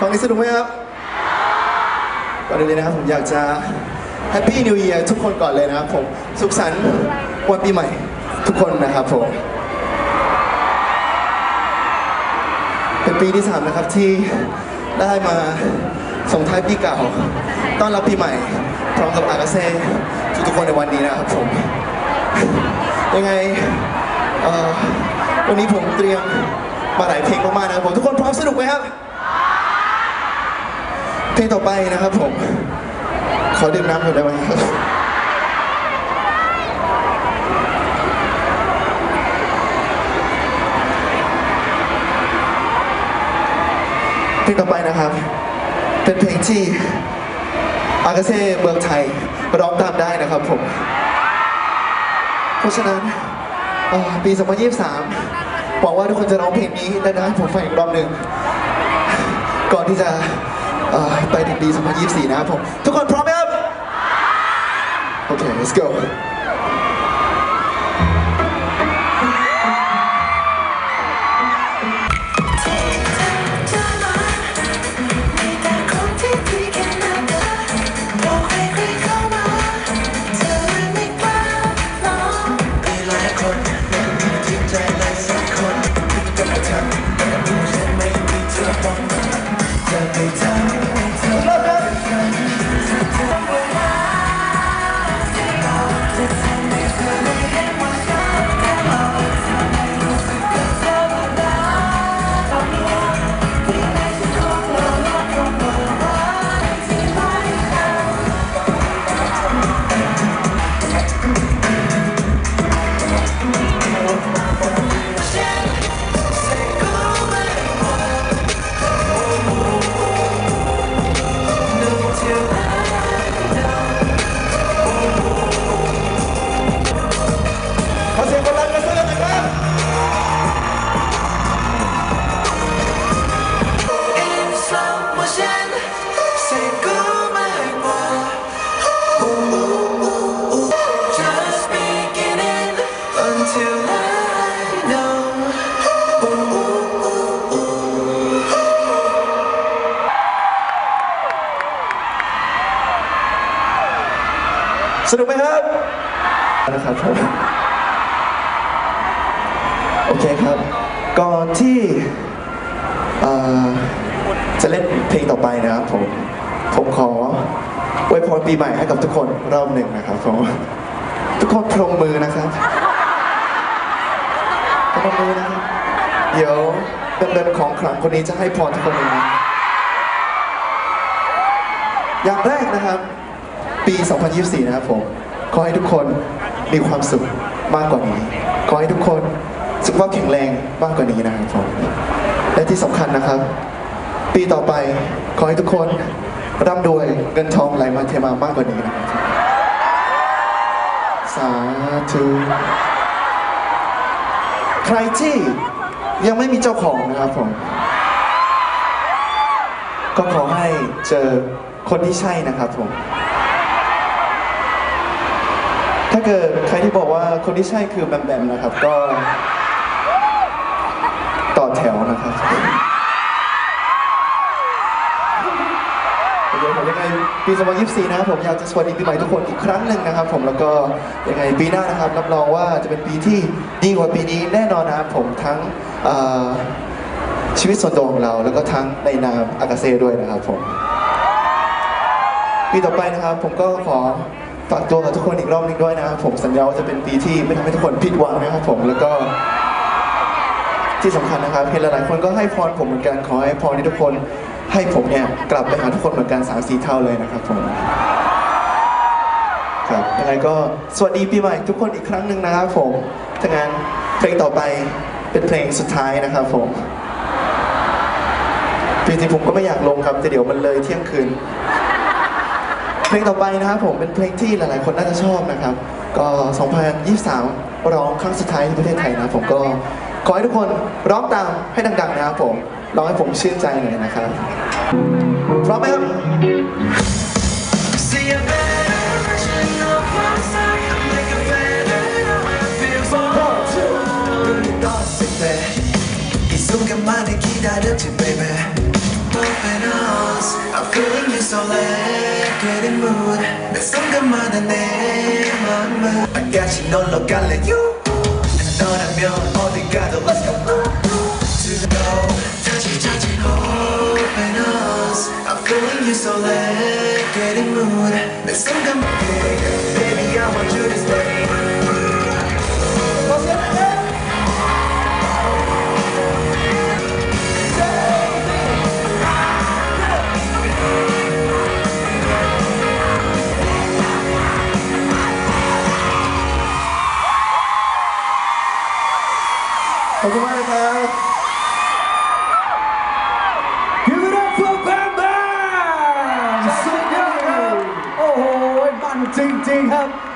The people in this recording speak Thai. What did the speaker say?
ฟังนี้สนุกไหมครับก่อนอื่นเลยนะครับผมอยากจะแฮปปี้นิว e ียร์ทุกคนก่อนเลยนะครับผมสุขสันต์วันปีใหม่ทุกคนนะครับผมเป็นปีที่3นะครับที่ได้มาส่งท้ายปีเก่า ต้อนรับปีใหม่ พร้อมกับอากาเซ่ทุกๆคนในวันนี้นะครับผมยังไงวันนี้ผมเตรียมมาหลายเพลงมากๆนะครับผมทุกคนพร้อมสนุกไหมครับ เพลงต่อไปนะครับผม ขอดื่มน้ำหน่อยได้ไหมครับเพลงต่อไปนะครับ เป็นเพลงที่อากาเซ่เมืองไทยร้องตามได้นะครับผม เพราะฉะนั้นปี 2023หวังว่าทุกคนจะร้องเพลงนี้ได้นะผมฟังอีกรอบหนึ่ง ก่อนที่จะ เอ่อไปถึงปี 2024 นะครับผม ทุกคนพร้อมไหมครับ โอเค let's go สนุกไหมครับนะครับผมโอเคครับ ก่อนที่จะเล่นเพลงต่อไปนะครับผม ผมขออวยพรปีใหม่ให้กับทุกคนรอบหนึ่งนะครับผมทุกคนพรมมือนะครับพรมมือนะครับ เดี๋ยวเดินของขลังคนนี้จะให้พรทุกคนเองนะอย่างแรกนะครับ ปี 2024 นะครับผม ขอให้ทุกคนมีความสุขมากกว่านี้ ขอให้ทุกคนสุขภาพแข็งแรงมากกว่านี้นะครับผมและที่สำคัญนะครับ ปีต่อไปขอให้ทุกคนร่ำรวยเงินทองไหลมาเทมามากกว่านี้นะครับสาธุใครที่ยังไม่มีเจ้าของนะครับผม ก็ขอให้เจอคนที่ใช่นะครับผม ถ้าเกิดใครที่บอกว่าคนที่ใช่คือแบมแบมนะครับ ก็ ต่อแถวนะครับเดี๋ยวผมยังไงปี2024 นะครับผมอยากจะสวัสดีปีใหม่ทุกคนอีกครั้งหนึ่งนะครับ ผมแล้วก็ยังไงปีหน้านะครับรับรองว่าจะเป็นปีที่ดีกว่าปีนี้แน่นอนนะครับผมทั้งเอ่อชีวิตส่วนตัวของเรา แล้วก็ทั้งในนามอากาเซ่ด้วยนะครับผมปีต่อไปนะครับผมก็ขอ ฝากตัวกับทุกคนอีกรอบนึงด้วยนะครับผมสัญญาว่าจะเป็นปีที่ไม่ทำให้ทุกคนผิดหวังนะครับผมแล้วก็ที่สำคัญนะครับเห็นหลายๆคนก็ให้พรผมเหมือนกันขอให้พรที่ทุกคนให้ผมเนี่ยกลับไปหาทุกคนเหมือนกันสามสี่เท่าเลยนะครับผมครับยังไงก็สวัสดีปีใหม่ทุกคนอีกครั้งหนึ่งนะครับผมถ้างั้นเพลงต่อไปเป็นเพลงสุดท้ายนะครับผมจริงๆผมก็ไม่อยากลงครับแต่เดี๋ยวมันเลยเที่ยงคืน เพลงต่อไปนะครับผมเป็นเพลงที่หลาย ๆ คนน่าจะชอบนะครับ ก็ 2023 ร้องครั้งสุดท้ายที่ประเทศไทยนะผมก็ขอให้ทุกคนร้องตามให้ดัง ๆ นะครับผมร้องให้ผมชื่นใจหน่อยนะครับพร้อมไหมครับ baby. 순간마다 내 I got you 놀러 갈래 you 너라면 어디 가도 let's go To go 다시 찾은 Open us I'm feeling you so late Getting mood 매 순간 Baby I Bam สุด